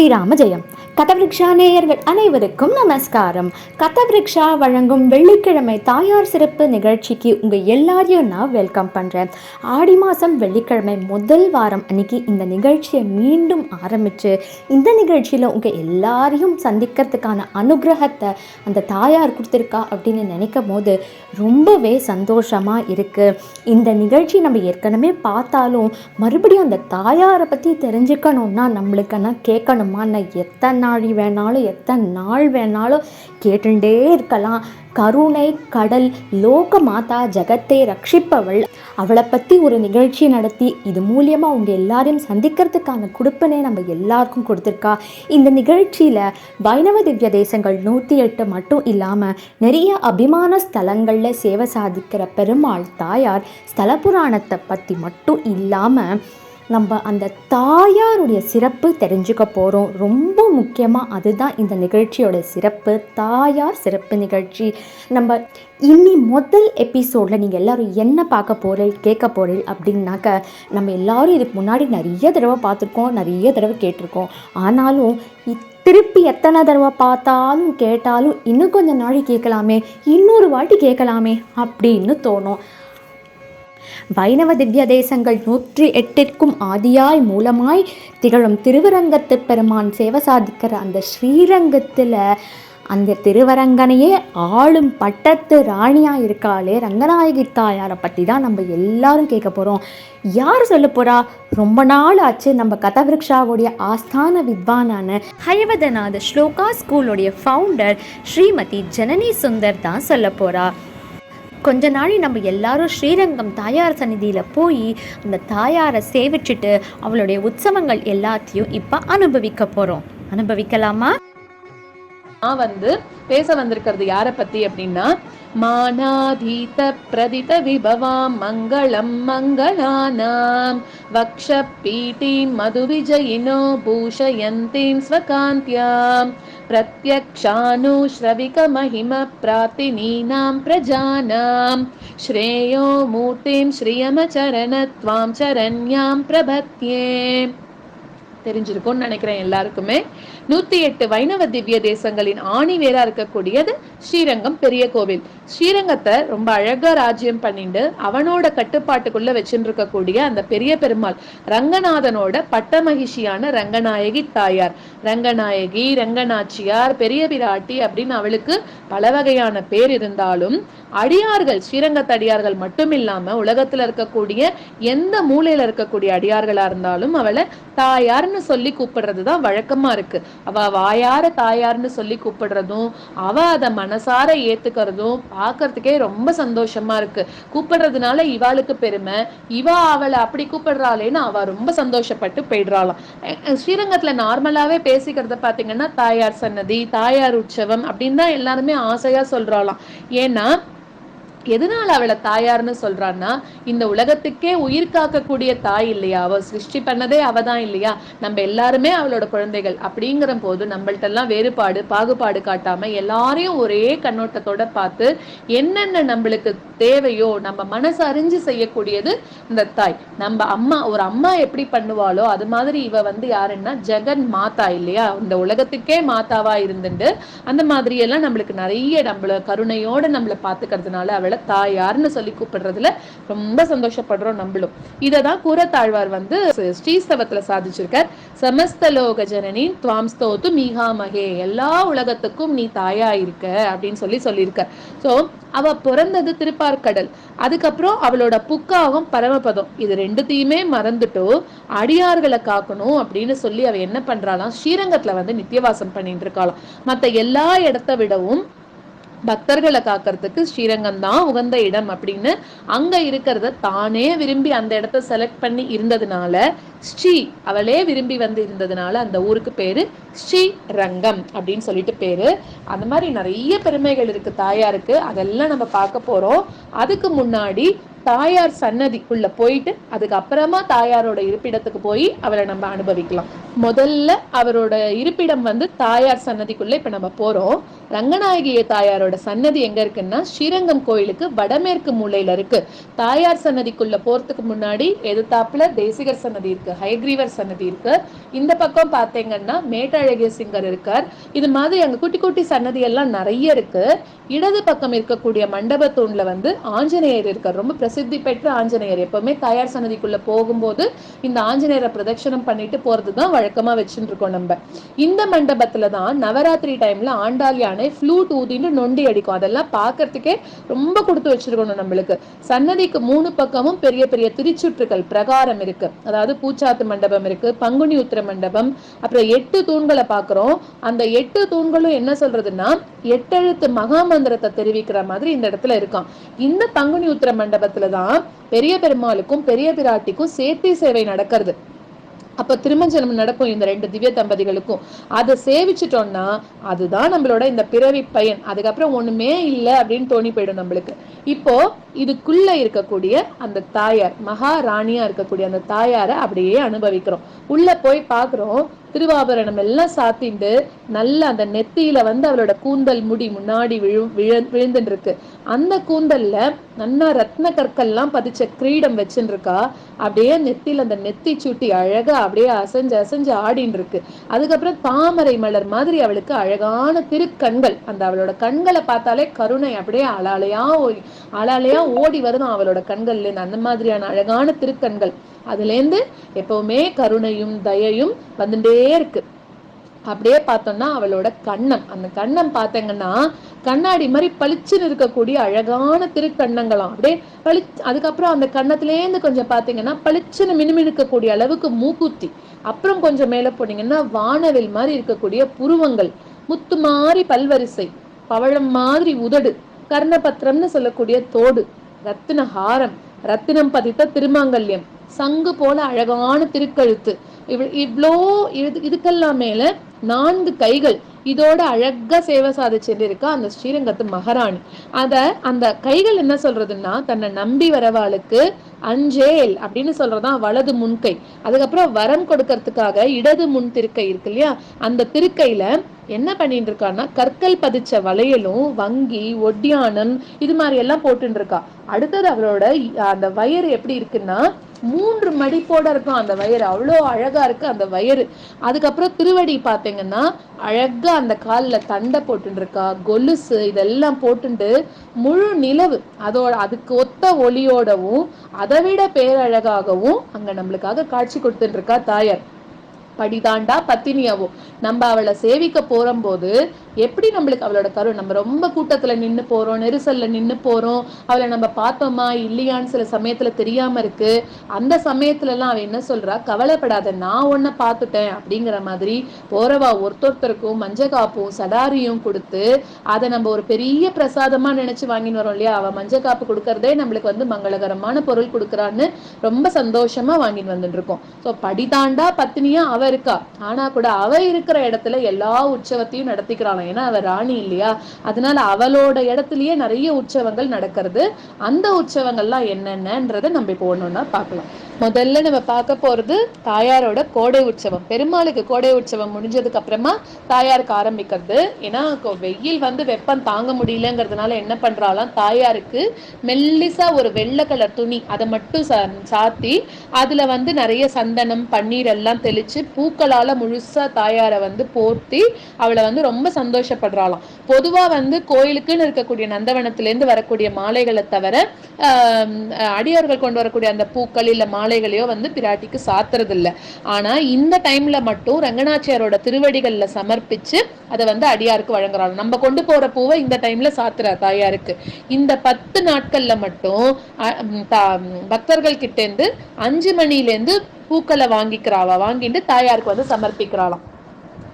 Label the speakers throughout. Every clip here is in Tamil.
Speaker 1: శ్రీరామ జయం. கதவிருக்ஷா நேயர்கள் அனைவருக்கும் நமஸ்காரம். கதவிருக்ஷா வழங்கும் வெள்ளிக்கிழமை தாயார் சிறப்பு நிகழ்ச்சிக்கு உங்கள் எல்லாரையும் நான் வெல்கம் பண்ணுறேன் ஆடி மாதம் வெள்ளிக்கிழமை முதல் வாரம் அன்னைக்கு இந்த நிகழ்ச்சியை மீண்டும் ஆரம்பித்து இந்த நிகழ்ச்சியில் உங்கள் எல்லாரையும் சந்திக்கிறதுக்கான அனுகிரகத்தை அந்த தாயார் கொடுத்துருக்கா அப்படின்னு நினைக்கும் போது ரொம்பவே சந்தோஷமாக இருக்குது இந்த நிகழ்ச்சி நம்ம ஏற்கனவே பார்த்தாலும் மறுபடியும் அந்த தாயாரை பற்றி தெரிஞ்சுக்கணும்னா கேட்கணுமா நான் எத்தனை நாழி வேணாலும் எத்தனை நாள் வேணாலும் கேட்டுண்டே இருக்கலாம். கருணை கடல் லோக மாதா ஜெகத்தை ரட்சிப்பவள். அவளை பற்றி ஒரு நிகழ்ச்சி நடத்தி இது மூலியமாக உங்கள் எல்லாரையும் சந்திக்கிறதுக்கான கொடுப்பனே நம்ம எல்லாருக்கும் கொடுத்துருக்கா. இந்த நிகழ்ச்சியில் வைணவ திவ்ய தேசங்கள் நூற்றி எட்டு மட்டும் இல்லாமல் நிறைய அபிமான ஸ்தலங்களில் சேவை சாதிக்கிற பெருமாள் தாயார் ஸ்தல புராணத்தை பற்றி மட்டும் இல்லாமல் நம்ம அந்த தாயாருடைய சிறப்பு தெரிஞ்சுக்க போகிறோம் ரொம்ப முக்கியமாக அதுதான் இந்த நிகழ்ச்சியோட சிறப்பு. தாயார் சிறப்பு நிகழ்ச்சி. நம்ம இனி முதல் எபிசோடில் நீங்கள் எல்லாரும் என்ன பார்க்க போகிறீள் கேட்க போகிறீள் அப்படின்னாக்க நம்ம எல்லோரும் இதுக்கு முன்னாடி நிறைய தடவை பார்த்துருக்கோம் நிறைய தடவை கேட்டிருக்கோம். ஆனாலும் திருப்பி எத்தனை தடவை பார்த்தாலும் கேட்டாலும் இன்னும் கொஞ்சம் நாளைக்கு கேட்கலாமே இன்னொரு வாட்டி கேட்கலாமே அப்படின்னு தோணும். வைணவ திவ்ய தேசங்கள் நூற்றி எட்டிற்கும் ஆதியாய் மூலமாய் திகழும் திருவரங்கத்து பெருமான் சேவை சாதிக்கிற அந்த ஸ்ரீரங்கத்தில் அந்த திருவரங்கனையே ஆளும் பட்டத்து ராணியாக இருக்காளே ரங்கநாயகி தாயாரை பற்றி தான் நம்ம எல்லாரும் கேட்க போகிறோம் யார் சொல்ல போகிறா ரொம்ப நாள் ஆச்சு நம்ம கதவிருக்ஷாவுடைய ஆஸ்தான வித்வானான ஹயவதநாத ஸ்லோகா ஸ்கூலுடைய ஃபவுண்டர் ஸ்ரீமதி ஜனனி சுந்தர் தான் சொல்ல போகிறா கொஞ்ச நாளை நம்ம எல்லாரும் ஸ்ரீரங்கம் தாயார் சந்நிதியில் போய் அந்த தாயாரை சேவிச்சுட்டு அவளுடைய உற்சவங்கள் எல்லாத்தையும் இப்போ அனுபவிக்க போகிறோம் அனுபவிக்கலாமா?
Speaker 2: நான் வந்து பேச வந்திருக்கிறது யாரை பத்தி அப்படின்னா மானாதீத பிரதித விபவாம் மங்களம் மங்களானாம் வக்ஷ பீட்டீம் மது விஜயினோ பூஷயந்தீம் ஸ்வகாந்தியாம். பிரத்யக்ஷானு ஸ்ரவிக மகிம பிரார்த்தினீனாம் பிரஜானாம் ஸ்ரேயோ மூர்த்திம் ஸ்ரீயமச்சரண துவாம் சரண்யாம் தெரிஞ்சிருக்கும்னு நினைக்கிறேன் எல்லாருக்குமே. நூத்தி எட்டு வைணவ திவ்ய தேசங்களின் ஆணி வேரா இருக்கக்கூடியது ஸ்ரீரங்கம் பெரிய கோவில். ஸ்ரீரங்கத்தை ரொம்ப அழகா ராஜ்யம் பண்ணிட்டு அவனோட கட்டுப்பாட்டுக்குள்ள வச்சுட்டு இருக்கக்கூடிய அந்த பெரிய பெருமாள் ரங்கநாதனோட பட்டமகிஷியான ரங்கநாயகி தாயார். ரங்கநாயகி ரங்கநாச்சியார் பெரிய பிராட்டி அப்படின்னு அவளுக்கு பல வகையான பேர் இருந்தாலும் அடியார்கள் ஸ்ரீரங்கத்து அடியார்கள் மட்டும் இல்லாம உலகத்துல இருக்கக்கூடிய எந்த மூலையில இருக்கக்கூடிய அடியார்களா இருந்தாலும் அவளை தாயார்னு சொல்லி கூப்பிடுறது தான் வழக்கமா இருக்கு. அவ வாயார தாயார்னு சொல்லி கூப்பிடுறதும் அவ அதை மனசார ஏத்துக்கிறதும் பார்க்கறதுக்கே ரொம்ப சந்தோஷமா இருக்கு. கூப்பிடுறதுனால இவாளுக்கு பெருமை இவ அவளை அப்படி கூப்பிடுறாளேன்னு அவ ரொம்ப சந்தோஷப்பட்டு போயிடுறாளாம். ஸ்ரீரங்கத்துல நார்மலாவே பேசிக்கிறத பாத்தீங்கன்னா தாயார் சன்னதி தாயார் உற்சவம் அப்படின்னு தான் எல்லாருமே ஆசையா சொல்றாளாம். ஏன்னா எதனால அவளை தாயார்னு சொல்றான்னா இந்த உலகத்துக்கே உயிர் காக்கக்கூடிய தாய் இல்லையா? அவ சிருஷ்டி பண்ணதே அவ தான் இல்லையா? நம்ம எல்லாருமே அவளோட குழந்தைகள். அப்படிங்கிற போது நம்மள்ட்ட எல்லாம் வேறுபாடு பாகுபாடு காட்டாம எல்லாரையும் ஒரே கண்ணோட்டத்தோட பார்த்து என்னென்ன நம்மளுக்கு தேவையோ நம்ம மனசு அறிஞ்சு செய்யக்கூடியது இந்த தாய். நம்ம அம்மா ஒரு அம்மா எப்படி பண்ணுவாளோ அது மாதிரி இவ வந்து யாருன்னா ஜெகன் மாதா இல்லையா? இந்த உலகத்துக்கே மாதாவா இருந்துட்டு அந்த மாதிரி எல்லாம் நம்மளுக்கு நிறைய நம்மள கருணையோட நம்மளை பாத்துக்கிறதுனால அவள் தாயார்னு சொல்லி கூப்பிடுறதுல ரொம்ப சந்தோஷப்படுறோம் நம்மளும். இததான் கூறத்தாழ்வார் வந்து ஸ்ரீஸ்தவத்தில் சாதிச்சிருக்கார். சமஸ்தலோக ஜனனி துவாம் ஸ்தோத்து மீகாமகே எல்லா உலகத்துக்கும் நீ தாயா இருக்க அப்படின்னு சொல்லி சொல்லியிருக்கார். ஸோ அவ பிறந்தது திருப்பார்கடல். அதுக்கப்புறம் அவளோட புக்காகும் பரமபதம். இது ரெண்டுத்தையுமே மறந்துட்டோ அடியார்களை காக்கணும் அப்படின்னு சொல்லி அவ என்ன பண்றாளாம்? ஸ்ரீரங்கத்துல வந்து நித்தியவாசம் பண்ணிட்டு இருக்காளாம். மத்த எல்லா இடத்த விடவும் பக்தர்களை காக்கிறதுக்கு ஸ்ரீரங்கம் தான் உகந்த இடம் அப்படின்னு அங்க இருக்கிறத தானே விரும்பி அந்த இடத்த செலக்ட் பண்ணி இருந்ததுனால ஸ்ரீ. அவளே விரும்பி வந்து இருந்ததுனால அந்த ஊருக்கு பேரு ஸ்ரீ ரங்கம் அப்படின்னு சொல்லிட்டு பேரு. அந்த மாதிரி நிறைய பெருமைகள் இருக்கு தாயாருக்கு. அதெல்லாம் நம்ம பார்க்க போறோம். அதுக்கு முன்னாடி தாயார் சன்னதிக்குள்ள போயிட்டு அதுக்கப்புறமா தாயாரோட இருப்பிடத்துக்கு போய் அவளை நம்ம அனுபவிக்கலாம். முதல்ல அவரோட இருப்பிடம் வந்து தாயார் சன்னதிக்குள்ள இப்ப நம்ம போறோம். ரங்கநாயகிய தாயாரோட சன்னதி எங்க இருக்குன்னா ஸ்ரீரங்கம் கோயிலுக்கு வடமேற்கு மூலையில இருக்கு. தாயார் சன்னதிக்குள்ள போறதுக்கு முன்னாடி எதிர்த்தாப்புல தேசிகர் சன்னதி இருக்கு. ஹயக்ரீவர் சன்னதி இருக்கு. இந்த பக்கம் பாத்தீங்கன்னா மேட்டழகிய சிங்கர் இருக்கார். இது மாதிரி அங்க குட்டி குட்டி சன்னதி எல்லாம் நிறைய இருக்கு. இடது பக்கம் இருக்கக்கூடிய மண்டப தூண்ல வந்து ஆஞ்சநேயர் இருக்கார். ரொம்ப பிரசித்தி பெற்ற ஆஞ்சநேயர். எப்பவுமே தாயார் சன்னதிக்குள்ள போகும்போது இந்த ஆஞ்சநேயரை பிரதட்சணம் பண்ணிட்டு போறது தான் வழக்கமா வச்சுட்டு இருக்கோம் நம்ம. இந்த மண்டபத்துல தான் நவராத்திரி டைம்ல ஆண்டாள் யானை ஃப்ளூட் ஊதிட்டு நொண்டி அடிக்கும். அதெல்லாம் பார்க்கறதுக்கே ரொம்ப கொடுத்து வச்சிருக்கணும் நம்மளுக்கு. சன்னதிக்கு மூணு பக்கமும் பெரிய பெரிய திருச்சுற்றுகள் பிரகாரம் இருக்கு. அதாவது பூச்சாத்து மண்டபம் இருக்கு பங்குனி உத்திர மண்டபம். அப்புறம் எட்டு தூண்களை பார்க்குறோம். அந்த எட்டு தூண்களும் என்ன சொல்றதுன்னா எட்டெழுத்து மகாமந்திரத்தை தெரிவிக்கிற மாதிரி இந்த இடத்துல இருக்கான் இந்த பங்குனி உத்திர மண்டபத்துல தான் பெரிய பெருமாளுக்கும் பெரிய பிராட்டிக்கும் சேர்த்தி சேவை நடக்கிறது. அப்ப திருமஞ்சனம் நடக்கும் இந்த ரெண்டு திவ்ய தம்பதிகளுக்கும். அதை சேவிச்சிட்டோம்னா அதுதான் நம்மளோட இந்த பிறவி பயன். அதுக்கப்புறம் ஒண்ணுமே இல்லை அப்படின்னு தோணி போயிடும் நம்மளுக்கு. இப்போ இதுக்குள்ள இருக்கக்கூடிய அந்த தாயார் மகாராணியா இருக்கக்கூடிய அந்த தாயாரை அப்படியே அனுபவிக்கிறோம். உள்ள போய் பாக்குறோம் திருவாபரணம் எல்லாம் சாத்திண்டு நல்ல அந்த நெத்தியில வந்து அவளோட கூந்தல் முடி முன்னாடி விழு விழ விழுந்துட்டு இருக்கு அந்த கூந்தல்ல நன்னா ரத்ன கற்கள்லாம் பதிச்ச கிரீடம் வச்சுட்டு இருக்கா அப்படியே நெத்தியில அந்த நெத்தி சுட்டி அழகா அப்படியே அசைஞ்சு அசைஞ்சு ஆடின்னு இருக்கு அதுக்கப்புறம் தாமரை மலர் மாதிரி அவளுக்கு அழகான திருக்கண்கள். அந்த அவளோட கண்களை பார்த்தாலே கருணை அப்படியே அலாலையா ஓடி அலாலையா ஓடி வருதான் அவளோட கண்கள்ல அந்த மாதிரியான அழகான திருக்கண்கள். அதுல இருந்து எப்பவுமே கருணையும் தயையும் வந்துட்டே இருக்கு. அப்படியே பார்த்தோம்னா அவளோட கண்ணம். அந்த கண்ணம் பார்த்தீங்கன்னா கண்ணாடி மாதிரி பளிச்சுன்னு இருக்கக்கூடிய அழகான திருக்கண்ணங்களாம். அப்படியே பளி அதுக்கப்புறம் அந்த கண்ணத்துலேருந்து கொஞ்சம் பார்த்தீங்கன்னா பளிச்சுன்னு மினுமினுக்கக்கூடிய அளவுக்கு மூக்குத்தி. அப்புறம் கொஞ்சம் மேல போனீங்கன்னா வானவில் மாதிரி இருக்கக்கூடிய புருவங்கள். முத்து மாதிரி பல்வரிசை. பவழம் மாதிரி உதடு. கர்ணபத்திரம்னு சொல்லக்கூடிய தோடு. ரத்தின ஹாரம் ரத்தினம் பதித்த திருமாங்கல்யம். சங்கு போல அழகான திருக்கழுத்து. இவ் இவ்வளோ இது இதுக்கெல்லாம் மேல நான்கு கைகள். இதோட அழகா சேவை சாதிச்சுட்டு இருக்கா அந்த ஸ்ரீரங்கத்து மகாராணி. அத அந்த கைகள் என்ன சொல்றதுன்னா தன்னை நம்பி வரவாளுக்கு அஞ்சேல் அப்படின்னு சொல்றதுதான் வலது முன்கை. அதுக்கப்புறம் வரம் கொடுக்கறதுக்காக இடது முன் திருக்கை இருக்கு இல்லையா? அந்த திருக்கையில என்ன பண்ணிட்டு இருக்கான்னா கற்கள் பதிச்ச வளையலும் வங்கி ஒட்டியானம் இது மாதிரி எல்லாம் போட்டுட்டு இருக்கா அடுத்தது அவரோட அந்த வயர் எப்படி இருக்குன்னா மூன்று மடிப்போட இருக்கும் அந்த வயறு. அவ்வளோ அழகா இருக்கு அந்த வயறு. அதுக்கப்புறம் திருவடி பார்த்தீங்கன்னா அழகா அந்த காலில் தண்டை போட்டுட்டு இருக்கா கொலுசு இதெல்லாம் போட்டுண்டு முழு நிலவு. அதோட அதுக்கு ஒத்த ஒளியோடவும் அதை விட பேரழகாகவும் அங்க நம்மளுக்காக காட்சி கொடுத்துட்டு இருக்கா தாயார். படிதாண்டா பத்தினியாவோ? நம்ம அவளை சேவிக்க போறம்போது எப்படி நம்மளுக்கு அவளோட கரு நம்ம ரொம்ப கூட்டத்துல நின்னு போறோம் நெரிசல்ல நின்னு போறோம். அவளை நம்ம பார்த்தோமா இல்லையான்னு சில சமயத்துல தெரியாம இருக்கு. அந்த சமயத்துல எல்லாம் அவ என்ன சொல்றா? கவலைப்படாத நான் ஒன்றை பார்த்துட்டேன். அப்படிங்கிற மாதிரி போறவா ஒருத்தொருத்தருக்கும் மஞ்ச காப்பும் சடாரியும் கொடுத்து அதை நம்ம ஒரு பெரிய பிரசாதமா நினைச்சு வாங்கின்னு வரோம் இல்லையா? அவ மஞ்ச காப்பு கொடுக்கறதே நம்மளுக்கு வந்து மங்களகரமான பொருள் கொடுக்குறான்னு ரொம்ப சந்தோஷமா வாங்கின்னு வந்துட்டு இருக்கோம் ஸோ படிதாண்டா பத்தினியா அவ இருக்கா. ஆனா கூட அவ இருக்கிற இடத்துல எல்லா உற்சவத்தையும் அவன் ஏன்னா அவ ராணி இல்லையா? அதனால அவளோட இடத்துலயே நிறைய உற்சவங்கள் நடக்கிறது. அந்த உற்சவங்கள்லாம் என்னென்னன்றதை நம்ம இப்போ ஒன்னொன்னா பார்க்கலாம். முதல்ல நம்ம பார்க்க போகிறது தாயாரோட கோடை உற்சவம். பெருமாளுக்கு கோடை உற்சவம் முடிஞ்சதுக்கு அப்புறமா தாயாருக்கு ஆரம்பிக்கிறது. ஏன்னா வெயில் வந்து வெப்பம் தாங்க முடியலங்கிறதுனால என்ன பண்ணுறாலாம் தாயாருக்கு மெல்லிசா ஒரு வெள்ளை கலர் துணி அதை மட்டும் சா சாத்தி அதில் வந்து நிறைய சந்தனம் பன்னீர் எல்லாம் தெளித்து பூக்களால் முழுசாக தாயாரை வந்து போர்த்தி அவளை வந்து ரொம்ப சந்தோஷப்படுறாளாம். பொதுவாக வந்து கோயிலுக்குன்னு இருக்கக்கூடிய நந்தவனத்திலேருந்து வரக்கூடிய மாலைகளை தவிர அடியார்கள் கொண்டு வரக்கூடிய அந்த பூக்கள் மாலை மாலைகளையோ வந்து பிராட்டிக்கு சாத்துறது இல்ல ஆனா இந்த டைம்ல மட்டும் ரங்கநாச்சியாரோட திருவடிகள்ல சமர்ப்பிச்சு அதை வந்து அடியாருக்கு வழங்குறாங்க. நம்ம கொண்டு போற பூவை இந்த டைம்ல சாத்துறா தாயாருக்கு. இந்த பத்து நாட்கள்ல மட்டும் பக்தர்கள் கிட்டேருந்து அஞ்சு மணிலேருந்து பூக்களை வாங்கிக்கிறாவா? வாங்கிட்டு தாயாருக்கு வந்து சமர்ப்பிக்கிறாளாம்.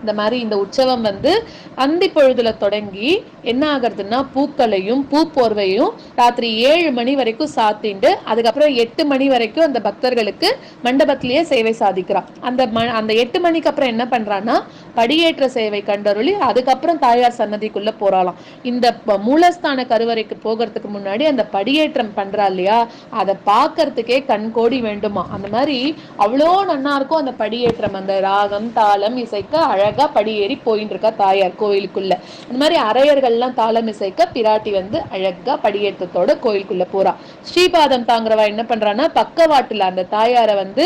Speaker 2: இந்த மாதிரி இந்த உற்சவம் வந்து அந்தி பொழுதுல தொடங்கி என்ன ஆகுறதுன்னா பூக்களையும் பூ போர்வையும் ராத்திரி ஏழு மணி வரைக்கும் சாத்திண்டு அதுக்கப்புறம் எட்டு மணி வரைக்கும் அந்த பக்தர்களுக்கு மண்டபத்திலேயே சேவை சாதிக்கிறான் அந்த ம அந்த எட்டு மணிக்கு அப்புறம் என்ன பண்றான்னா படியேற்ற சேவை கண்டருளி அதுக்கப்புறம் தாயார் சன்னதிக்குள்ள போறாளாம். இந்த மூலஸ்தான கருவறைக்கு போகிறதுக்கு முன்னாடி அந்த படியேற்றம் பண்றா இல்லையா? அதை பார்க்கறதுக்கே கண் கோடி வேண்டுமா? அந்த மாதிரி அவ்வளோ நன்னா இருக்கும் அந்த படியேற்றம். அந்த ராகம் தாளம் இசைக்க அழகா படியேறி போயின்னு இருக்கா தாயார் கோயிலுக்குள்ள. அந்த மாதிரி அரையர்கள்லாம் தாளம் இசைக்க பிராட்டி வந்து அழகா படியேற்றத்தோட கோயிலுக்குள்ள போறா. ஸ்ரீபாதம் தாங்குறவா என்ன பண்றான்னா பக்கவாட்டுல அந்த தாயாரை வந்து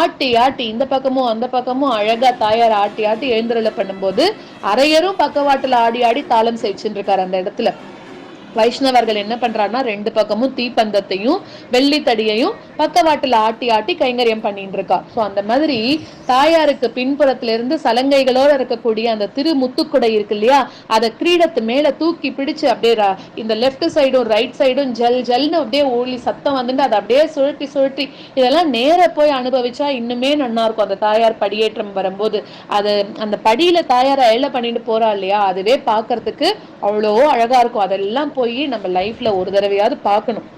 Speaker 2: ஆட்டி ஆட்டி இந்த பக்கமும் அந்த பக்கமும் அழகா தாயார் ஆட்டி ஆட்டி எழுந்து எழுந்துருள பண்ணும்போது அரையரும் பக்கவாட்டில் ஆடி ஆடி தாளம் செஞ்சுட்டு இருக்காரு அந்த இடத்துல. வைஷ்ணவர்கள் என்ன பண்றாங்கன்னா ரெண்டு பக்கமும் தீப்பந்தத்தையும் வெள்ளித்தடியையும் பக்கவாட்டுல ஆட்டி ஆட்டி கைங்கரியம் பண்ணிட்டு இருக்கா. ஸோ அந்த மாதிரி தாயாருக்கு பின்புறத்துல இருந்து சலங்கைகளோட இருக்கக்கூடிய அந்த திரு முத்துக்குடை இருக்கு இல்லையா அதை கிரீடத்து மேல தூக்கி பிடிச்சு அப்படியே இந்த லெஃப்ட் சைடும் ரைட் சைடும் ஜல் ஜல்னு அப்படியே ஓலி சத்தம் வந்துட்டு அதை அப்படியே சுழட்டி சுழட்டி இதெல்லாம் நேர போய் அனுபவிச்சா இன்னுமே நன்னா இருக்கும். அந்த தாயார் படியேற்றம் வரும்போது அது அந்த படியில தாயாரை எழ பண்ணிட்டு போறா இல்லையா அதுவே பாக்குறதுக்கு அவ்வளோ அழகா இருக்கும். அதெல்லாம் போய் போய் நம்ம லைஃப்ல ஒரு தடவையாவது பார்க்கணும்.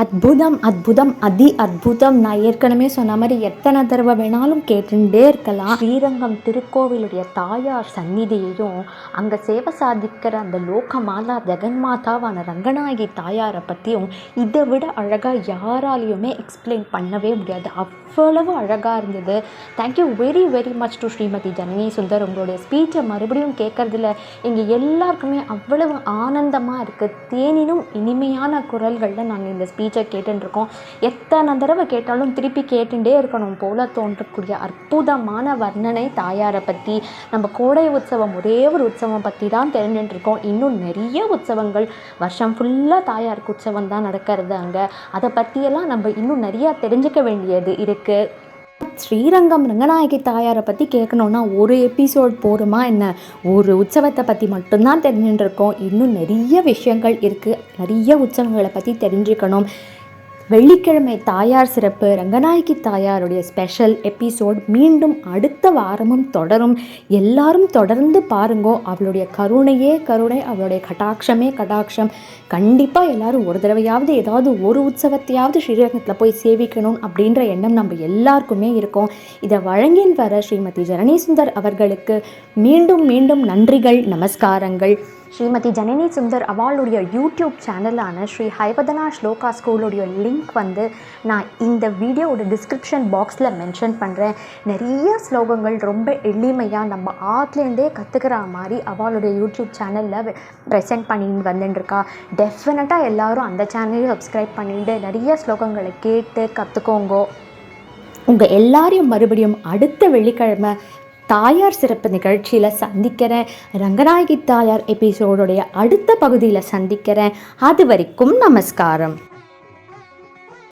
Speaker 1: அற்புதம் அற்புதம் அதி அற்புதம். நான் ஏற்கனவே சொன்ன மாதிரி எத்தனை தடவை வேணாலும் கேட்டுட்டே இருக்கலாம். ஸ்ரீரங்கம் திருக்கோவிலுடைய தாயார் சந்நிதியையும் அங்கே சேவை சாதிக்கிற அந்த லோகமாலா ஜெகன்மாதாவான ரங்கநாயகி தாயாரை பற்றியும் இதை விட அழகாக யாராலையுமே எக்ஸ்பிளைன் பண்ணவே முடியாது. அவ்வளவு அழகாக இருந்தது. Thank you very very much to Shrimati Janani Sundar. உங்களுடைய ஸ்பீச்சை மறுபடியும் கேட்குறதுல எங்கள் எல்லாருக்குமே அவ்வளவு ஆனந்தமாக இருக்குது தேனினும் இனிமையான குரல்களில் நாங்கள் இந்த ஸ்பீச்சை கேட்டுருக்கோம் எத்தனை தடவை கேட்டாலும் திருப்பி கேட்டுட்டே இருக்கணும் போல தோன்றக்கூடிய அற்புதமான வர்ணனை தாயாரை பற்றி நம்ம கோடை உற்சவம் ஒரே ஒரு உற்சவம் பற்றி தான் தெரிஞ்சுட்டுருக்கோம் இன்னும் நிறைய உற்சவங்கள் வருஷம் ஃபுல்லாக தாயாருக்கு உற்சவம் தான் நடக்கிறது அங்கே. அதை பற்றியெல்லாம் நம்ம இன்னும் நிறையா தெரிஞ்சுக்க வேண்டியது இருக்குது ஸ்ரீரங்கம் ரங்கநாயகி தாயாரை பற்றி கேட்கணுன்னா ஒரு எபிசோட் போருமா என்ன? ஒரு உற்சவத்தை பற்றி மட்டும்தான் தெரிஞ்சுட்டு இருக்கோம். இன்னும் நிறைய விஷயங்கள் இருக்குது நிறைய உற்சவங்களை பற்றி தெரிஞ்சுக்கணும். வெள்ளிக்கிழமை தாயார் சிறப்பு ரங்கநாயகி தாயாருடைய ஸ்பெஷல் எபிசோட் மீண்டும் அடுத்த வாரமும் தொடரும். எல்லாரும் தொடர்ந்து பாருங்கோ அவளுடைய கருணையே கருணை அவளுடைய கடாட்சமே கடாட்சம் கண்டிப்பாக எல்லாரும் ஒரு தடவையாவது ஏதாவது ஒரு உற்சவத்தையாவது ஸ்ரீரங்கத்தில் போய் சேவிக்கணும் அப்படின்ற எண்ணம் நம்ம எல்லாருக்குமே இருக்கும். இதை வழங்கின் வர ஸ்ரீமதி ஜனனி சுந்தர் அவர்களுக்கு மீண்டும் மீண்டும் நன்றிகள் நமஸ்காரங்கள். ஸ்ரீமதி ஜனனி சுந்தர் அவளுடைய யூடியூப் சேனலான ஸ்ரீ ஹைவதனா ஸ்லோகா ஸ்கூலுடைய லிங்க் வந்து நான் இந்த வீடியோவோட டிஸ்கிரிப்ஷன் பாக்ஸில் மென்ஷன் பண்ணுறேன் நிறைய ஸ்லோகங்கள் ரொம்ப எளிமையாக நம்ம ஆர்ட்லேருந்தே கற்றுக்கிற மாதிரி அவளுடைய யூடியூப் சேனலில் ப்ரெசென்ட் பண்ணிட்டு வந்துட்டுருக்கா டெஃபினட்டாக எல்லோரும் அந்த சேனலையும் சப்ஸ்கிரைப் பண்ணிட்டு நிறைய ஸ்லோகங்களை கேட்டு கற்றுக்கோங்கோ உங்கள் எல்லாரையும் மறுபடியும் அடுத்த வெள்ளிக்கிழமை தாயார் சிறப்பு நிகழ்ச்சியில் சந்திக்கிறேன். ரங்கநாயகி தாயார் எபிசோடுடைய அடுத்த பகுதியில் சந்திக்கிறேன். அது வரைக்கும் நமஸ்காரம்.